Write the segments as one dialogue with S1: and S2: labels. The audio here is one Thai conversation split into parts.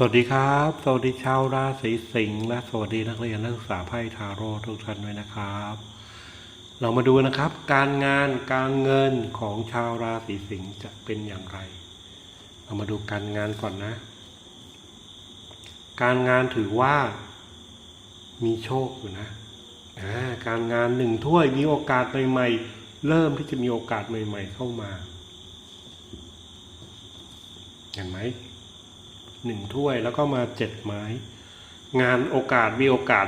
S1: สวัสดีครับ สวัสดีชาวราศีสิงห์และสวัสดีนักเรียนนักศึกษาไพ่ทาโร่ทุกท่านด้วยนะครับ เรามาดูนะครับ การงานการเงินของชาวราศีสิงห์จะเป็นอย่างไร เรามาดูการงานก่อนนะ การงานถือว่า มีโชคอยู่นะการงานหนึ่งถ้วยมีโอกาสใหม่ๆเริ่มที่จะมีโอกาสใหม่ ๆ เข้ามา เห็นไหม หนึ่งถ้วยแล้วก็มาเจ็ดไม้ งานโอกาสมีโอกาส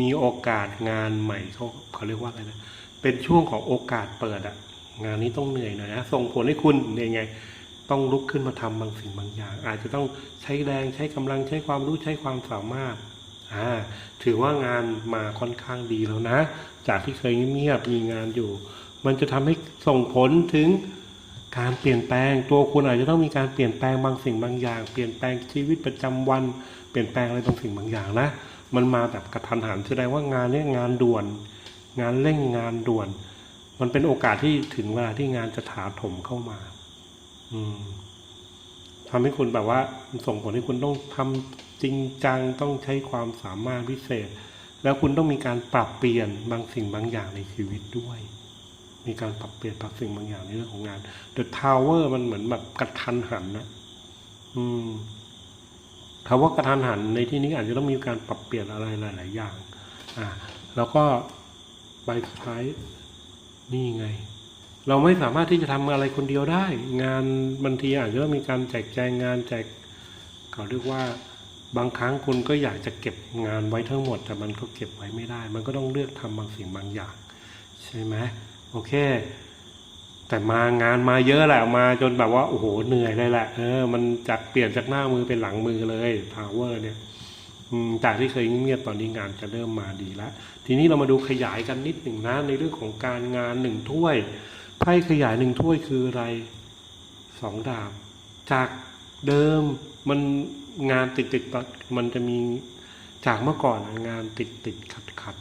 S1: มีโอกาสงานใหม่เขาเขาเรียกว่าอะไรนะเป็นช่วงของโอกาสเปิดอะงานนี้ต้องเหนื่อยหน่อยนะส่งผลให้คุณยังไง ต้องลุกขึ้นมาทำบางสิ่งบางอย่าง อาจจะต้องใช้แรงใช้กำลังใช้ความรู้ใช้ความสามารถอ่าถือว่างานมาค่อนข้างดีแล้วนะ จากที่เคยเงียบมีงานอยู่ มันจะทำให้ส่งผลถึง การเปลี่ยนแปลงตัวคุณอาจจะต้องมีการเปลี่ยนแปลงบางสิ่งบางอย่าง เปลี่ยนแปลงชีวิตประจำวัน เปลี่ยนแปลงอะไรบางสิ่งบางอย่างนะ มันมาแบบกระทันหันแสดงว่างานนี้งานด่วน งานเร่งงานด่วน มันเป็นโอกาสที่ถึงเวลาที่งานจะถาถมเข้ามา อืมทำให้คุณแบบว่าส่งผลให้คุณต้องทำจริงจังต้องใช้ความสามารถพิเศษ แล้วคุณต้องมีการปรับเปลี่ยนบางสิ่งบางอย่างในชีวิตด้วย มีการปรับเปลี่ยนบางสิ่งบางอย่างในเรื่องของงาน The Tower มันเหมือนแบบกระทันหันนะอืมคำว่ากระทันหันในที่นี้อาจจะต้องมีการปรับเปลี่ยนอะไรหลาย ๆ อย่าง อ่า แล้วก็ใบสุดท้ายนี่ไง เราไม่สามารถที่จะทำอะไรคนเดียวได้ งานบางทีอาจจะต้องมีการแจกแจงงานแจกเขาเรียกว่าบางครั้งคุณก็อยากจะเก็บงานไว้ทั้งหมด แต่มันก็เก็บไว้ไม่ได้ มันก็ต้องเลือกทำบางสิ่งบางอย่าง ใช่ไหม โอเค แต่มางานมาเยอะแหละมาจนแบบว่าโอ้โหเหนื่อยเลยแหละเออมันจากเปลี่ยนจากหน้ามือเป็นหลังมือเลยทาวเวอร์เนี่ยจากที่เคยเงียบตอนนี้งานจะเริ่มมาดีแล้ว ทีนี้เรามาดูขยายกันนิดหนึ่งนะในเรื่องของการงานหนึ่งถ้วยไพ่ขยายหนึ่งถ้วยคืออะไรสองดาบ จากเดิมมันงานติดติดมันจะมีจากเมื่อก่อนงานติดติดขัดขัด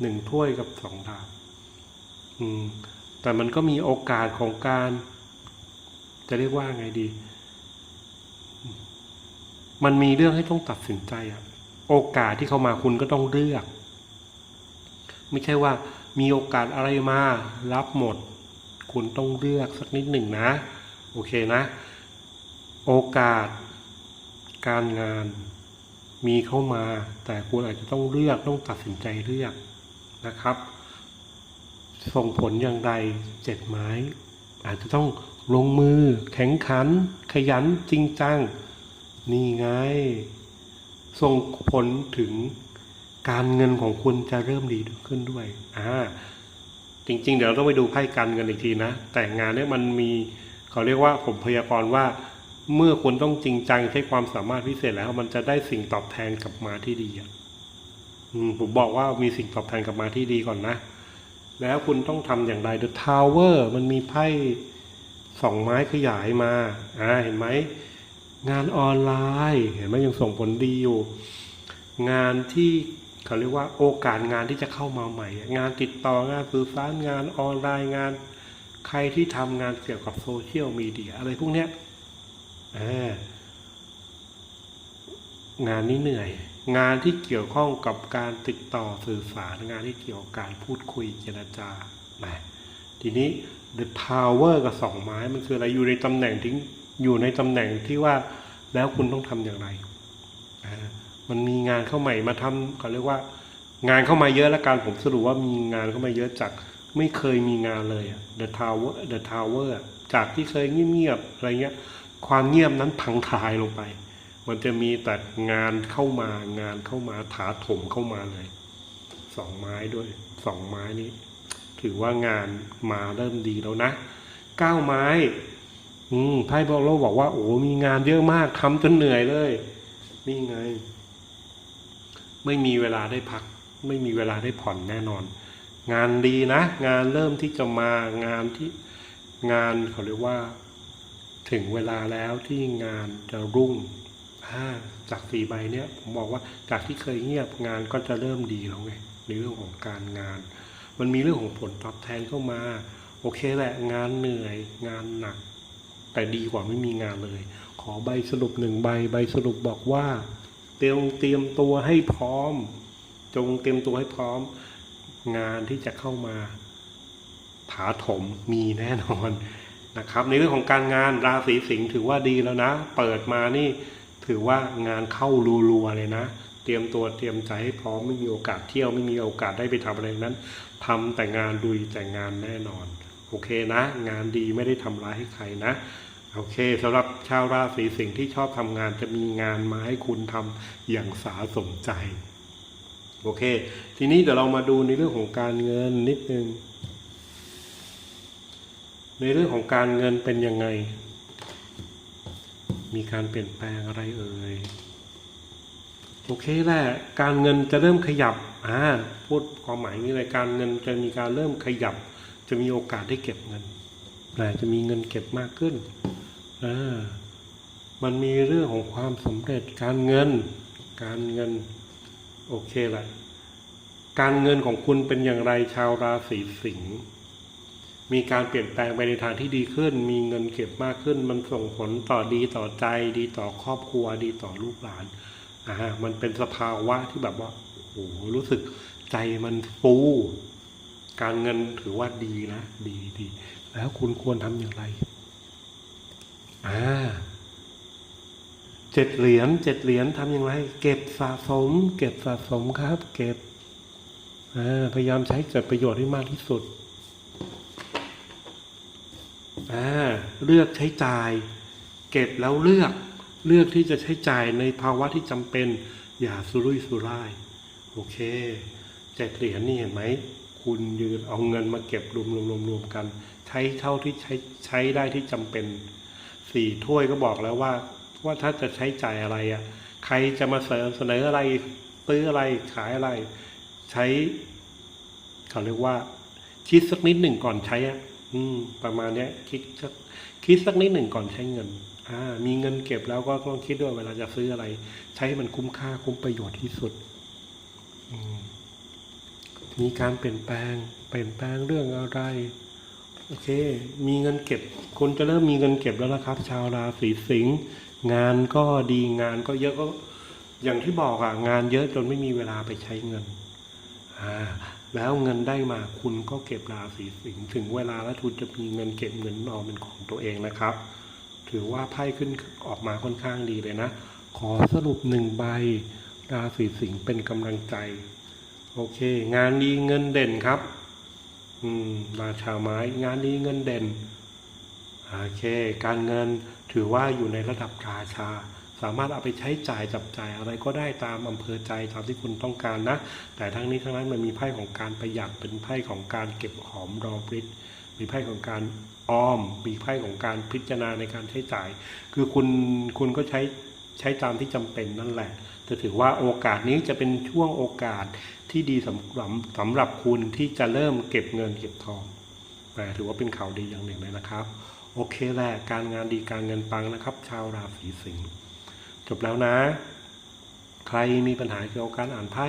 S1: หนึ่งถ้วยกับสองดาบ แต่มันก็มีโอกาสของการ จะเรียกว่าไงดี มันมีเรื่องให้ต้องตัดสินใจอะโอกาสที่เข้ามาคุณก็ต้องเลือก ไม่ใช่ว่ามีโอกาสอะไรมารับหมด คุณต้องเลือกสักนิดหนึ่งนะ โอเคนะ โอกาสการงานมีเข้ามา แต่คุณอาจจะต้องเลือกต้องตัดสินใจเลือกนะครับ ส่งผลอย่างไรเจ็ดไม้ อาจจะต้องลงมือ แข็งขัน ขยันจริงจัง นี่ไง ส่งผลถึงการเงินของคุณจะเริ่มดีขึ้นด้วยอ่าจริง ๆ เดี๋ยวเราต้องไปดูไพ่การเงินอีกทีนะ แต่งานเนี้ยมันมีเขาเรียกว่าผมพยากรณ์ว่า เมื่อคุณต้องจริงจังใช้ความสามารถพิเศษแล้ว มันจะได้สิ่งตอบแทนกลับมาที่ดีอะผมบอกว่ามีสิ่งตอบแทนกลับมาที่ดีก่อนนะ แล้วคุณต้องทำอย่างไร The Tower มันมีไพ่สองไม้ขยายมาอ่าเห็นไหมงานออนไลน์เห็นไหมยังส่งผลดีอยู่ งานที่เขาเรียกว่าโอกาสงานที่จะเข้ามาใหม่ งานติดต่องานสื่อสารงานออนไลน์งาน ใครที่ทำงานเกี่ยวกับโซเชียลมีเดียอะไรพวกเนี้ยงานนี้เหนื่อย งานที่เกี่ยวข้องกับการติดต่อสื่อสารงานที่เกี่ยวกับการพูดคุยเจรจานะทีนี้ the tower กับสองไม้มันคืออะไรอยู่ในตำแหน่งที่อยู่ในตำแหน่งที่ว่าแล้วคุณต้องทำอย่างไรมันมีงานเข้าใหม่มาทำเขาเรียกว่า งานเข้ามาเยอะแล้วกันผมสรุปว่ามีงานเข้ามาเยอะจากไม่เคยมีงานเลยอะ the tower the tower อะจากที่เคยเงียบๆอะไรเงี้ย ความเงียบนั้นพังทลายลงไป มันจะมีแต่งานเข้ามางานเข้ามาถาถมเข้ามาเลยสองไม้ด้วยสองไม้นี้ ถือว่างานมาเริ่มดีแล้วนะเก้าไม้ อืมไพ่บอกโลกบอกว่าโอ้มีงานเยอะมากทำจนเหนื่อยเลยนี่ไง ไม่มีเวลาได้พัก ไม่มีเวลาได้ผ่อนแน่นอน งานดีนะ งานเริ่มที่จะมางานที่งานเขาเรียกว่า ถึงเวลาแล้วที่งานจะรุ่ง อ่าจากสี่ใบเนี้ยผมบอกว่าจากที่เคยเงียบงานก็จะเริ่มดีแล้วไงในเรื่องของการงาน มันมีเรื่องของผลตอบแทนเข้ามา โอเคแหละงานเหนื่อยงานหนัก แต่ดีกว่าไม่มีงานเลย ขอใบสรุปหนึ่งใบใบสรุปบอกว่า เตรียมเตรียมตัวให้พร้อม จงเตรียมตัวให้พร้อม งานที่จะเข้ามาถาถมมีแน่นอนนะครับ ในเรื่องของการงานราศีสิงห์ถือว่าดีแล้วนะ เปิดมานี่ ถือว่างานเข้ารัวๆเลยนะ เตรียมตัวเตรียมใจให้พร้อมไม่มีโอกาสเที่ยวไม่มีโอกาสได้ไปทำอะไรนั้นทำแต่งานดุยแต่งานแน่นอน โอเคนะ งานดีไม่ได้ทำร้ายให้ใครนะโอเคสำหรับชาวราศีสิงห์ที่ชอบทำงานจะมีงานมาให้คุณทำอย่างสาสมใจ โอเค ทีนี้เดี๋ยวเรามาดูในเรื่องของการเงินนิดนึง ในเรื่องของการเงินเป็นยังไง มีการเปลี่ยนแปลงอะไรเอ่ยโอเคแหละการเงินจะเริ่มขยับอ่าพูดความหมายนี้เลยการเงินจะมีการเริ่มขยับ จะมีโอกาสได้เก็บเงินนะจะมีเงินเก็บมากขึ้นอ่ามันมีเรื่องของความสำเร็จการเงิน การเงินโอเคแหละการเงินของคุณเป็นอย่างไรชาวราศีสิงห์ มีการเปลี่ยนแปลงไปในทางที่ดีขึ้น มีเงินเก็บมากขึ้น มันส่งผลต่อดีต่อใจ ดีต่อครอบครัว ดีต่อลูกหลานอ่ามันเป็นสภาวะที่แบบว่าโอ้โหรู้สึกใจมันฟูการเงินถือว่าดีนะดีดีแล้วคุณควรทำอย่างไรอ่าเจ็ดเหรียญเจ็ดเหรียญทำอย่างไร เก็บสะสม เก็บสะสมครับ เก็บอ่าพยายามใช้เกิดประโยชน์ให้มากที่สุด เลือกใช้จ่าย เก็บแล้วเลือกเลือกที่จะใช้จ่ายในภาวะที่จำเป็น อย่าสุรุ่ยสุร่าย โอเคเจ็ดเหรียญนี่เห็นไหม คุณยืนเอาเงินมาเก็บรวมรวมรวมรวมกัน ใช้เท่าที่ใช้ใช้ได้ที่จำเป็นสี่ถ้วยก็บอกแล้วว่า ว่าถ้าจะใช้จ่ายอะไรอะ ใครจะมาเสนอเสนออะไรซื้ออะไรขายอะไร ใช้เขาเรียกว่าคิดสักนิดหนึ่งก่อนใช้อะ อืม ประมาณเนี้ย คิดสักคิดสักนิดหนึ่งก่อนใช้เงิน อ่า มีเงินเก็บแล้วก็ต้องคิดด้วยเวลาจะซื้ออะไร ใช้ให้มันคุ้มค่าคุ้มประโยชน์ที่สุด อืมมีการเปลี่ยนแปลง เปลี่ยนแปลงเรื่องอะไร โอเค มีเงินเก็บคุณจะเริ่มมีเงินเก็บแล้วนะครับ ชาวราศีสิงห์งานก็ดีงานก็เยอะก็ อย่างที่บอกอะงานเยอะจนไม่มีเวลาไปใช้เงิน อ่า แล้วเงินได้มาคุณก็เก็บราศีสิงห์ถึงเวลาแล้วคุณจะมีเงินเก็บเงินออมเป็นของตัวเองนะครับ ถือว่าไพ่ขึ้นออกมาค่อนข้างดีเลยนะ ขอสรุปหนึ่งใบราศีสิงห์เป็นกำลังใจ โอเค งานดีเงินเด่นครับ อืมราชาไม้งานดีเงินเด่นโอเค การเงินถือว่าอยู่ในระดับราชา สามารถเอาไปใช้จ่ายจับจ่ายอะไรก็ได้ตามอำเภอใจตามที่คุณต้องการนะ แต่ทั้งนี้ทั้งนั้นมันมีไพ่ของการประหยัดเป็นไพ่ของการเก็บหอมรอมริบมีไพ่ของการออม มีไพ่ของการพิจารณาในการใช้จ่าย คือคุณคุณก็ใช้ใช้ตามที่จำเป็นนั่นแหละแต่ถือว่าโอกาสนี้จะเป็นช่วงโอกาสที่ดีสำหรับสำหรับคุณที่จะเริ่มเก็บเงินเก็บทองแต่ถือว่าเป็นข่าวดีอย่างหนึ่งเลยนะครับ โอเคแหละการงานดีการเงินปังนะครับ ชาวราศีสิงห์ จบแล้วนะ ใครมีปัญหาเกี่ยวกับการอ่านไพ่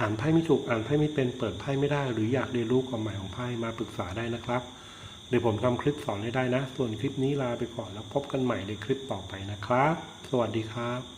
S1: อ่านไพ่ไม่ถูกอ่านไพ่ไม่เป็นเปิดไพ่ไม่ได้ หรืออยากเรียนรู้ความหมายของไพ่มาปรึกษาได้นะครับ เดี๋ยวผมทำคลิปสอนให้ได้นะ ส่วนคลิปนี้ลาไปก่อนแล้วพบกันใหม่ในคลิปต่อไปนะครับ สวัสดีครับ